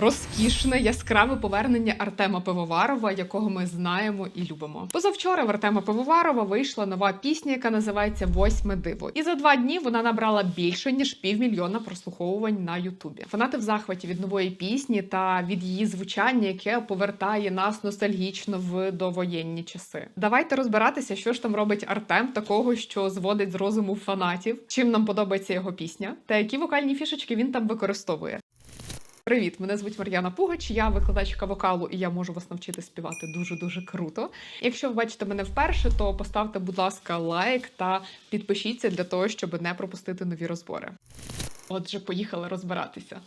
розкішне, яскраве повернення Артема Пивоварова, якого ми знаємо і любимо. Позавчора в Артема Пивоварова вийшла нова пісня, яка називається Восьме диво. І за два дні вона набрала більше ніж півмільйона прослуховувань на Ютубі. Фанати в захваті від нової пісні та від її звучання, яке повертає нас ностальгічно в довоєнні часи. Давайте розбиратися, що ж там робить Артем, такого, що зводить з розуму фанатів, чим нам подобається його пісня, та які вокальні фішечки він там використовує. Привіт, мене звуть Мар'яна Пугач, я викладачка вокалу, і я можу вас навчити співати дуже дуже круто. Якщо ви бачите мене вперше, то поставте, будь ласка, лайк та підпишіться для того, щоб не пропустити нові розбори. Отже, поїхали розбиратися.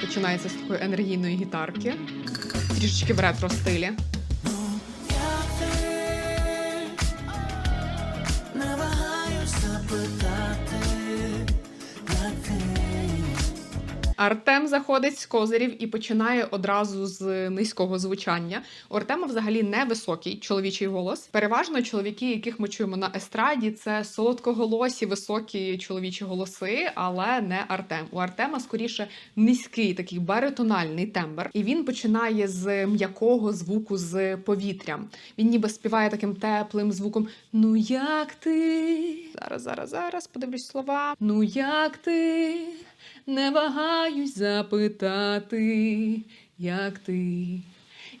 Починається з такої енергійної гітарки, трішечки в ретро стилі. Артем заходить з козирів і починає одразу з низького звучання. У Артема взагалі невисокий чоловічий голос. Переважно чоловіки, яких ми чуємо на естраді, це солодкоголосі, високі чоловічі голоси, але не Артем. У Артема скоріше низький такий баритональний тембр, і він починає з м'якого звуку з повітрям. Він ніби співає таким теплим звуком. Ну як ти? Зараз, зараз, зараз подивлюсь слова. Ну як ти? Не вагаюсь запитати, як ти.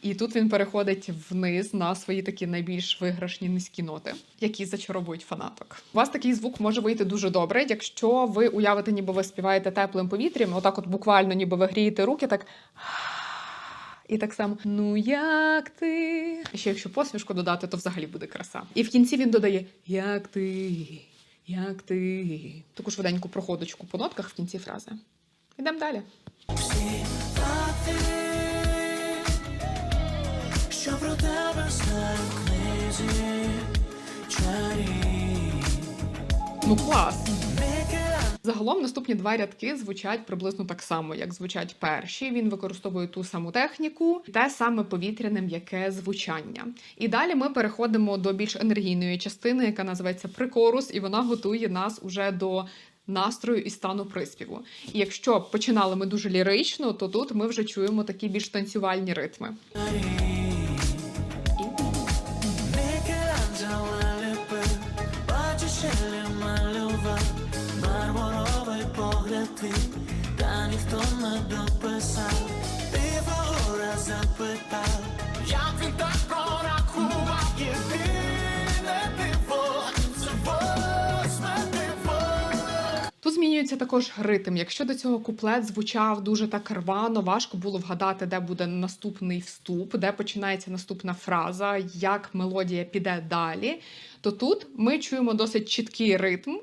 І тут він переходить вниз на свої такі найбільш виграшні низькі ноти, які зачаровують фанаток. У вас такий звук може вийти дуже добре, якщо ви уявите, ніби ви співаєте теплим повітрям, отак, от буквально, ніби ви грієте руки, так. І так само, ну як ти. Ще якщо посмішку додати, то взагалі буде краса. І в кінці він додає Як ти, як ти. Таку швиденьку проходочку по нотках в кінці фрази. Йдемо далі. всі факти, що про тебе в книзі чарі. Ну клас. Загалом наступні два рядки звучать приблизно так само, як звучать перші. Він використовує ту саму техніку, те саме повітряне м'яке звучання. І далі ми переходимо до більш енергійної частини, яка називається прикорус, і вона готує нас уже до. Настрою і стану приспіву. І якщо починали ми дуже лірично, то тут ми вже чуємо такі більш танцювальні ритми. Змінюється також ритм. Якщо до цього куплет звучав дуже так рвано, важко було вгадати, де буде наступний вступ, де починається наступна фраза, як мелодія піде далі. То тут ми чуємо досить чіткий ритм,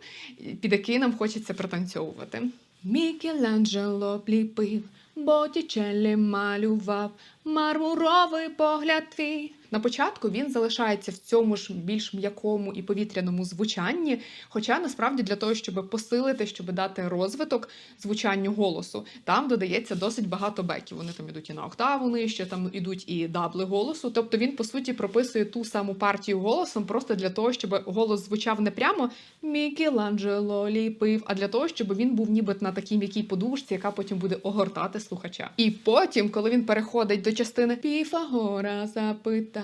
під який нам хочеться пританцьовувати. Мікеланджело пліпив, Боттічеллі малював, мармуровий погляд твій. На початку він залишається в цьому ж більш м'якому і повітряному звучанні, хоча насправді для того, щоб посилити, щоб дати розвиток звучанню голосу, там додається досить багато беків. Вони там ідуть і на октаву нижче, там ідуть і дабли голосу. Тобто він по суті прописує ту саму партію голосом, просто для того, щоб голос звучав не прямо Мікеланджело ліпив, а для того, щоб він був ніби на такій м'якій подушці, яка потім буде огортати слухача. І потім, коли він переходить до частини Піфагора запитав,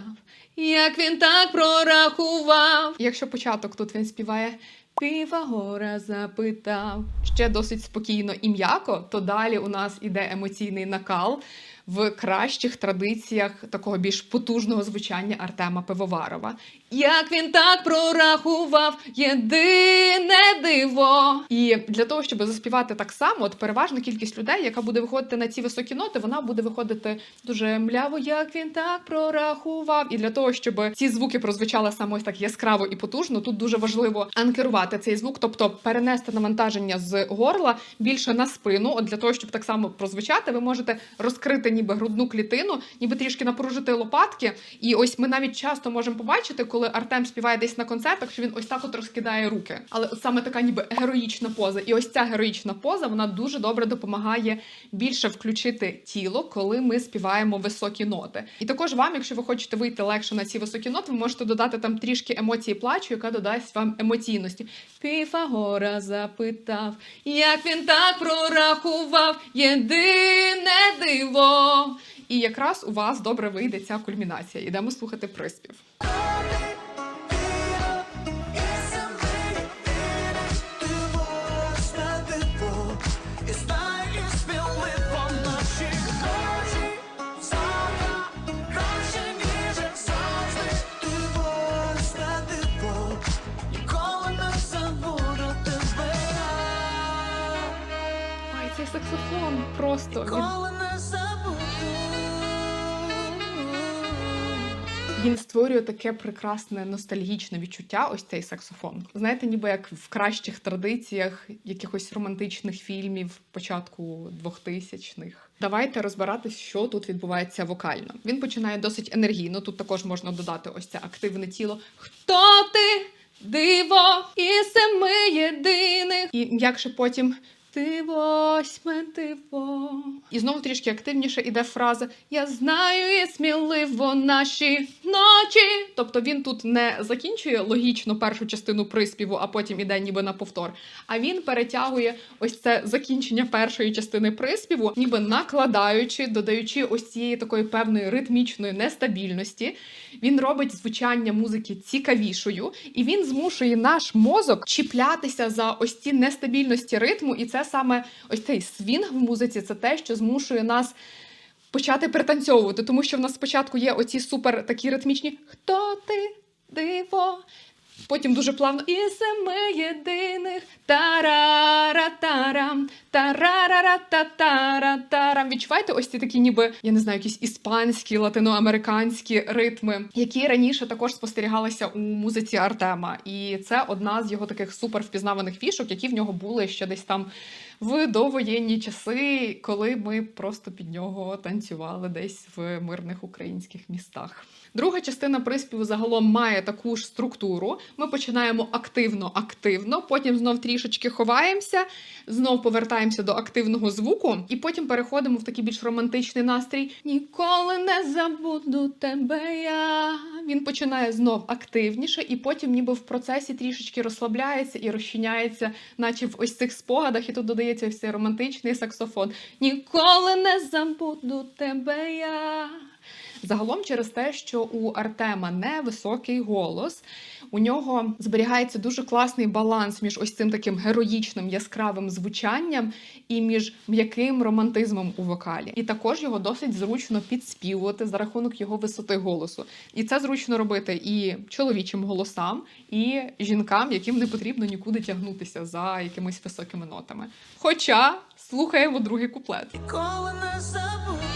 як він так прорахував. Якщо початок тут він співає. Піфагора запитав ще досить спокійно і м'яко, то далі у нас іде емоційний накал в кращих традиціях такого більш потужного звучання Артема Пивоварова. Як він так прорахував єдине диво. І для того, щоб заспівати так само, от переважна кількість людей, яка буде виходити на ці високі ноти, вона буде виходити дуже мляво, як він так прорахував. І для того, щоб ці звуки прозвучали саме так яскраво і потужно, тут дуже важливо анкерувати цей звук, тобто перенести навантаження з горла більше на спину. От для того, щоб так само прозвучати, ви можете розкрити ніби грудну клітину, ніби трішки напружити лопатки. І ось ми навіть часто можемо побачити, коли Артем співає десь на концертах, що він ось так от розкидає руки. Але саме така ніби героїчна поза. І ось ця героїчна поза вона дуже добре допомагає більше включити тіло, коли ми співаємо високі ноти. І також вам, якщо ви хочете вийти легше на ці високі ноти, ви можете додати там трішки емоції плачу, яка додасть вам емоційності. Піфагора запитав, як він так прорахував єдине диво. І якраз у вас добре вийде ця кульмінація. Ідемо слухати приспів. Цей саксофон просто Він створює таке прекрасне ностальгічне відчуття. Ось цей саксофон. Знаєте, ніби як в кращих традиціях якихось романтичних фільмів початку 2000-х. Давайте розбиратись, що тут відбувається вокально. Він починає досить енергійно. Тут також можна додати ось це активне тіло. Хто ти? Диво і семи єдиних. І м'якше потім. Ти восьме диво. І знову трішки активніше іде фраза Я знаю і сміливо наші ночі. Тобто він тут не закінчує логічно першу частину приспіву, а потім іде ніби на повтор. А він перетягує ось це закінчення першої частини приспіву, ніби накладаючи, додаючи ось цієї такої певної ритмічної нестабільності. Він робить звучання музики цікавішою, і він змушує наш мозок чіплятися за ось ці нестабільності ритму. І це саме ось цей свінг в музиці, це те, що змушує нас почати пританцьовувати, тому що в нас спочатку є оці супер такі ритмічні Хто ти диво? Потім дуже плавно і семи єдиних тарара-тарам, тарара-та-тара-тарам. Відчуваєте ось ці такі, ніби я не знаю, якісь іспанські, латиноамериканські ритми, які раніше також спостерігалися у музиці Артема. І це одна з його таких супер впізнаваних фішок, які в нього були ще десь там в довоєнні часи, коли ми просто під нього танцювали десь в мирних українських містах. Друга частина приспіву загалом має таку ж структуру. Ми починаємо активно-активно, потім знов трішечки ховаємося, знов повертаємося до активного звуку, і потім переходимо в такий більш романтичний настрій. Ніколи не забуду тебе. Я він починає знов активніше, і потім, ніби в процесі трішечки розслабляється і розчиняється, наче в ось цих спогадах, і тут додається цей романтичний саксофон. Ніколи не забуду тебе. Я. Загалом через те, що у Артема невисокий голос, у нього зберігається дуже класний баланс між ось цим таким героїчним яскравим звучанням і між м'яким романтизмом у вокалі. І також його досить зручно підспівувати за рахунок його висоти голосу. І це зручно робити і чоловічим голосам, і жінкам, яким не потрібно нікуди тягнутися за якимись високими нотами. Хоча слухаємо другий куплет. Ніколи не забуду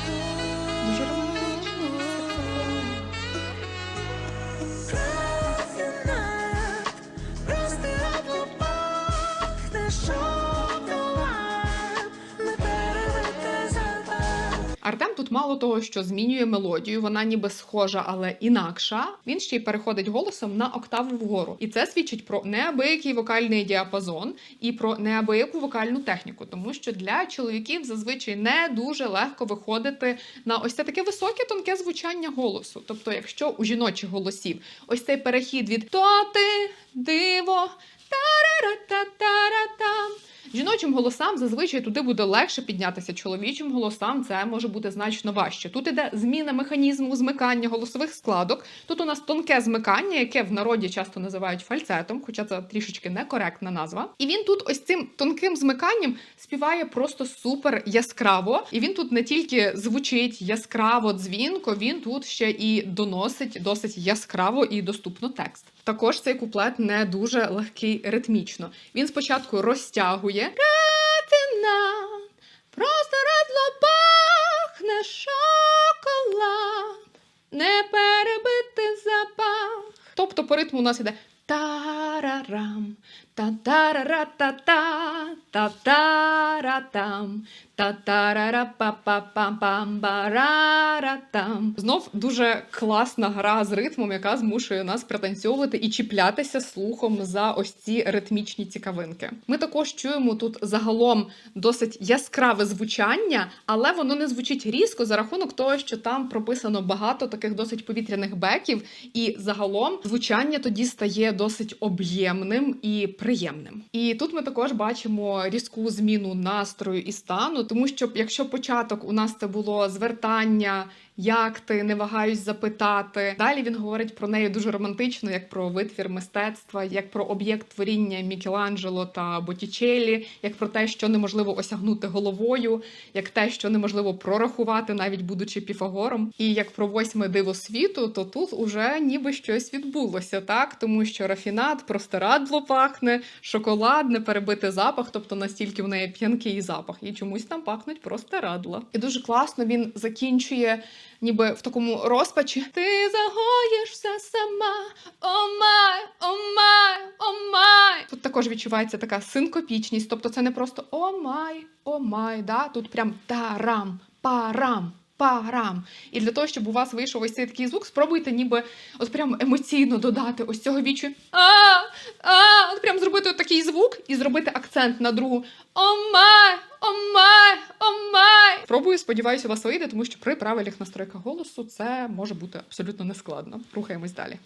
Артем тут мало того, що змінює мелодію, вона ніби схожа, але інакша. Він ще й переходить голосом на октаву вгору. І це свідчить про неабиякий вокальний діапазон і про неабияку вокальну техніку, тому що для чоловіків зазвичай не дуже легко виходити на ось це таке високе тонке звучання голосу. Тобто, якщо у жіночих голосів ось цей перехід від то ти диво. Тара-ра-та-тара-там. Жіночим голосам зазвичай туди буде легше піднятися. Чоловічим голосам це може бути значно важче. Тут іде зміна механізму змикання голосових складок. Тут у нас тонке змикання, яке в народі часто називають фальцетом, хоча це трішечки некоректна назва. І він тут ось цим тонким змиканням співає просто супер яскраво. І він тут не тільки звучить яскраво дзвінко, він тут ще і доносить досить яскраво і доступно текст. Також цей куплет не дуже легкий ритмічно. Він спочатку розтягує Ратина, просто радло пахне шоколад, не перебити запах. Тобто по ритму у нас іде тарарам, та-тарара-та-та, та-таратам, та тарара па па пам пам барара там Знов дуже класна гра з ритмом, яка змушує нас пританцьовувати і чіплятися слухом за ось ці ритмічні цікавинки. Ми також чуємо тут загалом досить яскраве звучання, але воно не звучить різко за рахунок того, що там прописано багато таких досить повітряних беків, і загалом звучання тоді стає досить об'ємним і приємним. І тут ми також бачимо різку зміну настрою і стану, тому що якщо початок у нас це було звертання. Як ти не вагаюсь запитати? Далі він говорить про неї дуже романтично, як про витвір мистецтва, як про об'єкт творіння Мікеланджело та Боттічеллі, як про те, що неможливо осягнути головою, як те, що неможливо прорахувати, навіть будучи піфагором, і як про восьме диво світу, то тут уже ніби щось відбулося, так тому що рафінат, простирадло пахне, шоколад, не перебити запах, тобто настільки в неї п'янкий запах, і чомусь там пахнуть простирадла. І дуже класно він закінчує. Ніби в такому розпачі ти загоїш все сама. О май, о май, о май. Тут також відчувається така синкопічність, тобто це не просто о май, о май, да? тут прям тарам, парам. Парам. І для того, щоб у вас вийшов ось цей такий звук, спробуйте ніби от прям емоційно додати ось цього вічу. А, а, от прям зробити от такий звук і зробити акцент на другу. О май, о май, о май. Пробую, сподіваюся, у вас вийде, тому що при правильних настройках голосу це може бути абсолютно нескладно. Рухаємось далі.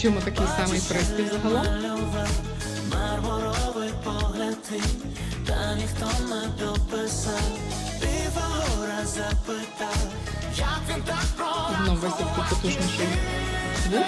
Чуємо такий самий приспів загалом. Малював мармуровий погляд твій, та ніхто не дописав. Піфагора запитав, як він так про Знову ось такий потужніший звук.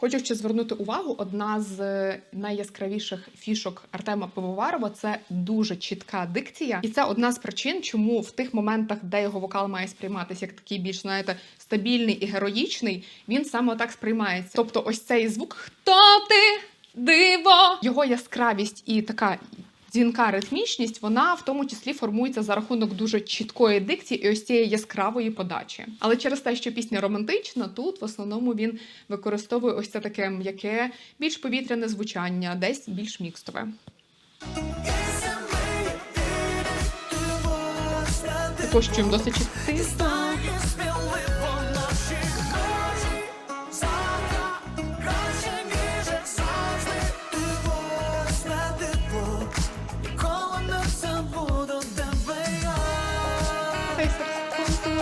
Хочу ще звернути увагу. Одна з е, найяскравіших фішок Артема Пивоварова це дуже чітка дикція, і це одна з причин, чому в тих моментах, де його вокал має сприйматися як такий більш знаєте стабільний і героїчний, він саме так сприймається. Тобто, ось цей звук Хто ти? Диво! Його яскравість і така дзвінка ритмічність, вона в тому числі формується за рахунок дуже чіткої дикції і ось цієї яскравої подачі. Але через те, що пісня романтична, тут в основному він використовує ось це таке м'яке, більш повітряне звучання, десь більш мікстове. Також чуємо досить чіткий.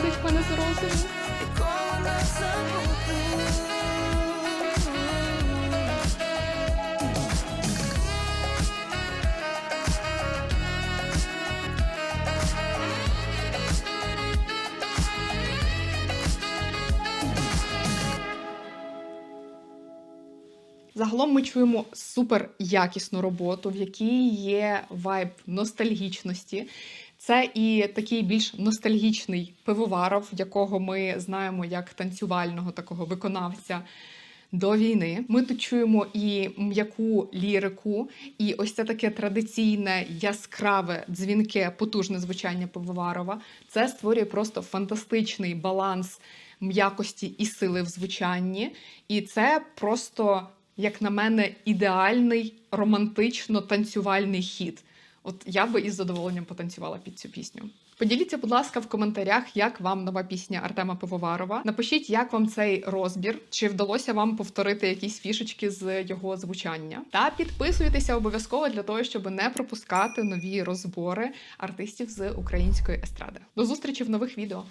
Ніколи не забуду. Загалом ми чуємо супер якісну роботу, в якій є вайб ностальгічності. Це і такий більш ностальгічний пивоваров, якого ми знаємо як танцювального такого виконавця. До війни ми тут чуємо і м'яку лірику, і ось це таке традиційне, яскраве, дзвінке, потужне звучання Пивоварова. Це створює просто фантастичний баланс м'якості і сили в звучанні. І це просто, як на мене, ідеальний романтично-танцювальний хід. От я би із задоволенням потанцювала під цю пісню. Поділіться, будь ласка, в коментарях, як вам нова пісня Артема Пивоварова. Напишіть, як вам цей розбір, чи вдалося вам повторити якісь фішечки з його звучання. Та підписуйтеся обов'язково для того, щоб не пропускати нові розбори артистів з української естради. До зустрічі в нових відео.